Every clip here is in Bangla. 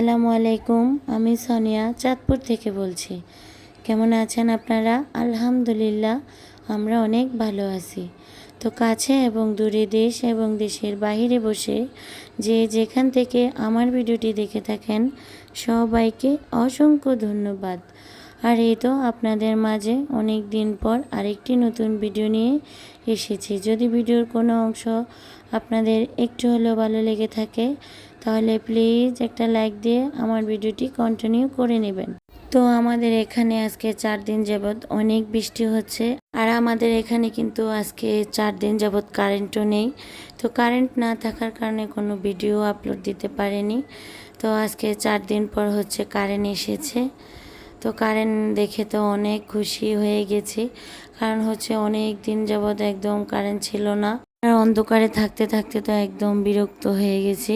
আসসালামু আলাইকুম, আমি সোনিয়া চাঁদপুর থেকে বলছি। কেমন আছেন আপনারা? আলহামদুলিল্লাহ, আমরা অনেক ভালো আছি। তো কাছে এবং দূরে দেশ এবং দেশের বাইরে বসে যে যেখান থেকে আমার ভিডিওটি দেখে থাকেন, সবাইকে অসংখ্য ধন্যবাদ। আর এই তো আপনাদের মাঝে অনেক দিন পর আরেকটি নতুন ভিডিও নিয়ে এসেছি। যদি ভিডিওর কোনো অংশ আপনাদের একটু হলেও ভালো লেগে থাকে তাহলে প্লিজ একটা লাইক দিয়ে আমার ভিডিওটি কন্টিনিউ করে নেবেন। তো আমাদের এখানে আজকে চার দিন যাবৎ অনেক বৃষ্টি হচ্ছে, আর আমাদের এখানে কিন্তু আজকে চার দিন যাবৎ কারেন্টও নেই। তো কারেন্ট না থাকার কারণে কোনো ভিডিও আপলোড দিতে পারেনি। তো আজকে চার দিন পর হচ্ছে কারেন্ট এসেছে। তো কারেন্ট দেখে তো অনেক খুশি হয়ে গেছি, কারণ হচ্ছে অনেক দিন যাবৎ একদম কারেন্ট ছিল না। আর অন্ধকারে থাকতে থাকতে তো একদম বিরক্ত হয়ে গেছি।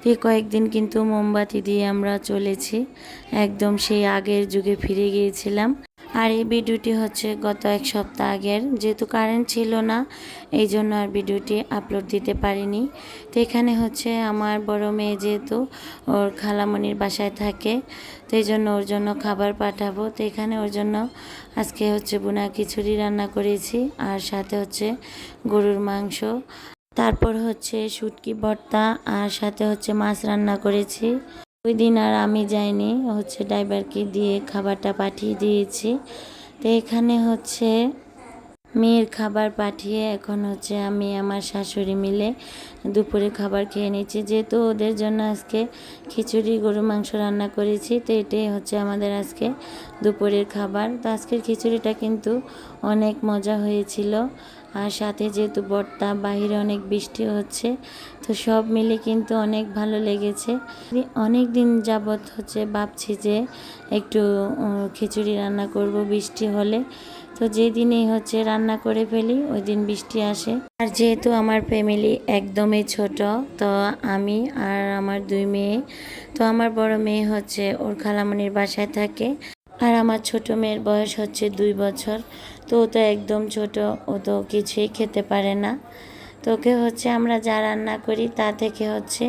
তো কয়েকদিন কিন্তু মোমবাতি দিয়ে আমরা চলেছি। একদম সেই আগের যুগে ফিরে গিয়েছিলাম। আর এই ভিডিওটি হচ্ছে গত এক সপ্তাহ আগের। যেহেতু কারেন্ট ছিল না, এই জন্য আর ভিডিওটি আপলোড দিতে পারিনি। তো এখানে হচ্ছে আমার বড় মেয়ে যেহেতু ওর খালামণির বাসায় থাকে, তো এই জন্য ওর জন্য খাবার পাঠাবো। তো এখানে ওর জন্য আজকে হচ্ছে বুনা খিচুড়ি রান্না করেছি, আর সাথে হচ্ছে গরুর মাংস। তারপর হচ্ছে শুটকি ভর্তা, আর সাথে হচ্ছে মাছ রান্না করেছি। ওই দিন আর আমি যাইনি, হচ্ছে ড্রাইভারকে দিয়ে খাবারটা পাঠিয়ে দিয়েছি। তো এখানে হচ্ছে মেয়ের খাবার পাঠিয়ে এখন হচ্ছে আমি আমার শাশুড়ি মিলে দুপুরে খাবার খেয়ে নিচ্ছি। যেহেতু ওদের জন্য আজকে খিচুড়ি, গরু মাংস রান্না করেছি, তো এটাই হচ্ছে আমাদের আজকে দুপুরের খাবার। তো আজকের খিচুড়িটা কিন্তু অনেক মজা হয়েছিল। আর সাথে যেহেতু বর্তা, বাহিরে অনেক বৃষ্টি হচ্ছে, তো সব মিলে কিন্তু অনেক ভালো লেগেছে। অনেক দিন যাবৎ হচ্ছে ভাবছি যে একটু খিচুড়ি রান্না করব বৃষ্টি হলে। তো যেদিনই হচ্ছে রান্না করে ফেলি, ওই দিন বৃষ্টি আসে। আর যেহেতু আমার ফ্যামিলি একদমই ছোট, তো আমি আর আমার দুই মেয়ে, তো আমার বড় মেয়ে হচ্ছে ওর খালামণির বাসায় থাকে। আর আমার ছোট মেয়ের বয়স হচ্ছে দুই বছর। তো ও তো একদম ছোট, ও তো কিছুই খেতে পারে না। তো ওকে হচ্ছে আমরা যা রান্না করি তা থেকে হচ্ছে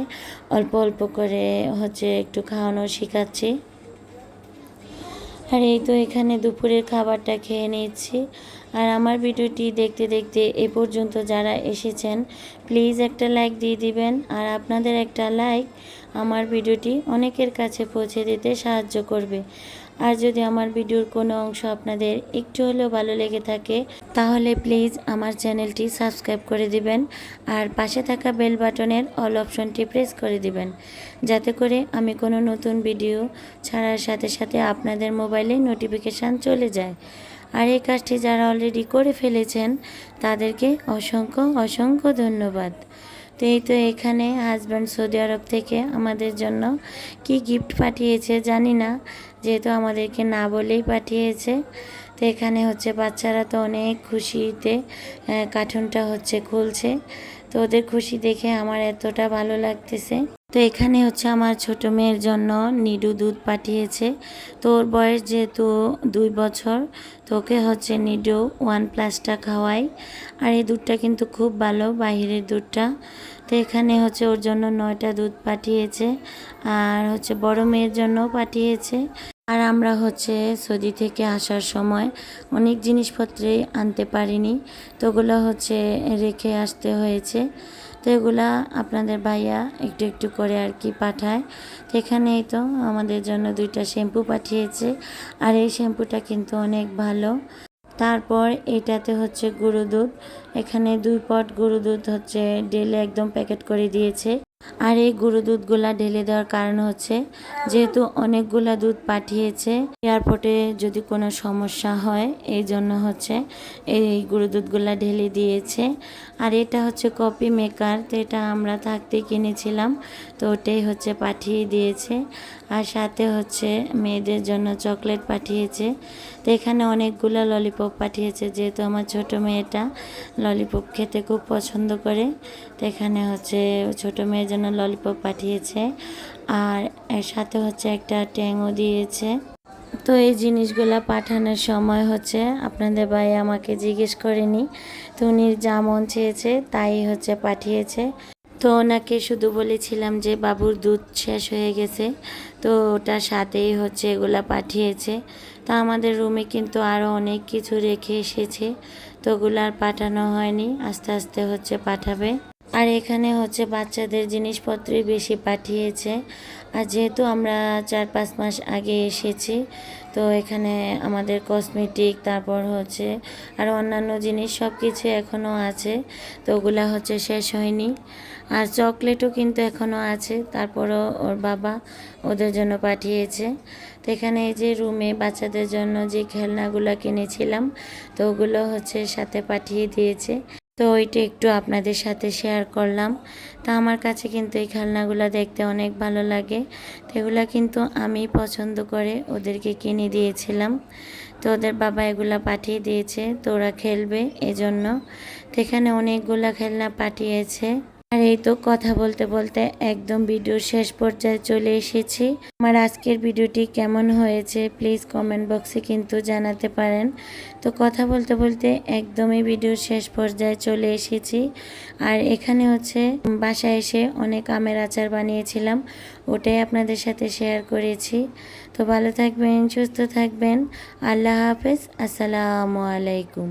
অল্প অল্প করে হচ্ছে একটু খাওয়ানো শেখাচ্ছি। আর এই তো এখানে দুপুরের খাবারটা খেয়ে নিচ্ছি। আর আমার ভিডিওটি দেখতে দেখতে এ পর্যন্ত যারা এসেছেন, প্লিজ একটা লাইক দিয়ে দিবেন। আর আপনাদের একটা লাইক আমার ভিডিওটি অনেকের কাছে পৌঁছে দিতে সাহায্য করবে। আর যদি আমার ভিডিওর কোনো অংশ আপনাদের একটু হলেও ভালো লেগে থাকে, তাহলে প্লিজ আমার চ্যানেলটি সাবস্ক্রাইব করে দিবেন আর পাশে থাকা বেল বাটনের অল অপশনটি প্রেস করে দিবেন। যাতে করে আমি কোনো নতুন ভিডিও ছাড়ার সাথে সাথে আপনাদের মোবাইলে নোটিফিকেশান চলে যায়। আর এই কাজটি যারা অলরেডি করে ফেলেছেন, তাদেরকে অসংখ্য অসংখ্য ধন্যবাদ। তো এই তো এখানে হাজব্যান্ড সৌদি আরব থেকে আমাদের জন্য কি গিফট পাঠিয়েছে জানি না, যেহেতু আমাদেরকে না বলেই পাঠিয়েছে। তো এখানে হচ্ছে বাচ্চারা তো অনেক খুশিতে কার্টুনটা হচ্ছে খুলছে। তো ওদের খুশি দেখে আমার এতটা ভালো লাগতেছে। তো এখানে হচ্ছে আমার ছোট মেয়ের জন্য নিডু দুধ পাঠিয়েছে। তো ওর বয়স যেহেতু দুই বছর, তো ওকে হচ্ছে নিডু ওয়ান প্লাসটা খাওয়াই। আর এই দুধটা কিন্তু খুব ভালো বাহিরের দুধটা। তো এখানে হচ্ছে ওর জন্য নয়টা দুধ পাঠিয়েছে আর হচ্ছে বড় মেয়ের জন্য পাঠিয়েছে। আর আমরা হচ্ছে সৌদি থেকে আসার সময় অনেক জিনিসপত্রই আনতে পারিনি। তো ওগুলো হচ্ছে রেখে আসতে হয়েছে। তো এগুলা আপনাদের ভাইয়া একটু একটু করে আর কি পাঠায়। তো এখানেই তো আমাদের জন্য দুইটা শ্যাম্পু পাঠিয়েছে। আর এই শ্যাম্পুটা কিন্তু অনেক ভালো। তারপর এটাতে হচ্ছে গরু দুধ। এখানে দুই পট গরু দুধ হচ্ছে ডেলে একদম প্যাকেট করে দিয়েছে। আর এই গরু দুধগুলা ঢেলে দেওয়ার কারণ হচ্ছে যেহেতু অনেকগুলা দুধ পাঠিয়েছে, এয়ারপোর্টে যদি কোনো সমস্যা হয়, এই জন্য হচ্ছে এই গরু দুধগুলা ঢেলে দিয়েছে। আর এটা হচ্ছে কপি মেকার, তো এটা আমরা থাকতে কিনেছিলাম, তো ওটাই হচ্ছে পাঠিয়ে দিয়েছে। আর সাথে হচ্ছে মেয়েদের জন্য চকলেট পাঠিয়েছে। তো এখানে অনেকগুলো ললিপপ পাঠিয়েছে, যেহেতু আমার ছোট মেয়েটা ললিপপ খেতে খুব পছন্দ করে, তো এখানে হচ্ছে ছোট মেয়ের জন্য ললিপপ পাঠিয়েছে। আর এর সাথে হচ্ছে একটা ট্যাংও দিয়েছে। তো এই জিনিসগুলো পাঠানোর সময় হচ্ছে আপনাদের ভাই আমাকে জিজ্ঞেস করেনি। তো উনি যা মন চেয়েছে তাই হচ্ছে পাঠিয়েছে। তো ওনাকে শুধু বলেছিলাম যে বাবুর দুধ শেষ হয়ে গেছে। তো ওটার সাথেই হচ্ছে এগুলা পাঠিয়েছে। তো আমাদের রুমে কিন্তু আরও অনেক কিছু রেখে এসেছে। তো ওগুলো আর পাঠানো হয়নি। আস্তে আস্তে হচ্ছে পাঠাবে। আর এখানে হচ্ছে বাচ্চাদের জিনিসপত্রই বেশি পাঠিয়েছে। আর যেহেতু আমরা চার পাঁচ মাস আগে এসেছি, তো এখানে আমাদের কসমেটিক তারপর হচ্ছে আর অন্যান্য জিনিস সব কিছু এখনও আছে, তো ওগুলা হচ্ছে শেষ হয়নি। আর চকলেটও কিন্তু এখনও আছে, তারপরও ওর বাবা ওদের জন্য পাঠিয়েছে। তো এখানে এই যে রুমে বাচ্চাদের জন্য যে খেলনাগুলো কিনেছিলাম, তো ওগুলো হচ্ছে সাথে পাঠিয়ে দিয়েছে। তো ওইটা একটু আপনাদের সাথে শেয়ার করলাম। তা আমার কাছে কিন্তু এই খেলনাগুলো দেখতে অনেক ভালো লাগে। তো এগুলো কিন্তু আমি পছন্দ করে ওদেরকে কিনে দিয়েছিলাম। তো ওদের বাবা এগুলা পাঠিয়ে দিয়েছে, তো ওরা খেলবে এজন্য। তো এখানে অনেকগুলো খেলনা পাঠিয়েছে। আর এই তো কথা বলতে বলতে একদম ভিডিওর শেষ পর্যায়ে চলে এসেছি। আমার আজকের ভিডিওটি কেমন হয়েছে প্লিজ কমেন্ট বক্সে কিন্তু জানাতে পারেন। তো কথা বলতে বলতে একদমই ভিডিওর শেষ পর্যায়ে চলে এসেছি। আর এখানে হচ্ছে বাসায় এসে অনেক আমের আচার বানিয়েছিলাম, ওটাই আপনাদের সাথে শেয়ার করেছি। তো ভালো থাকবেন, সুস্থ থাকবেন। আল্লাহ হাফেজ, আসসালামু আলাইকুম।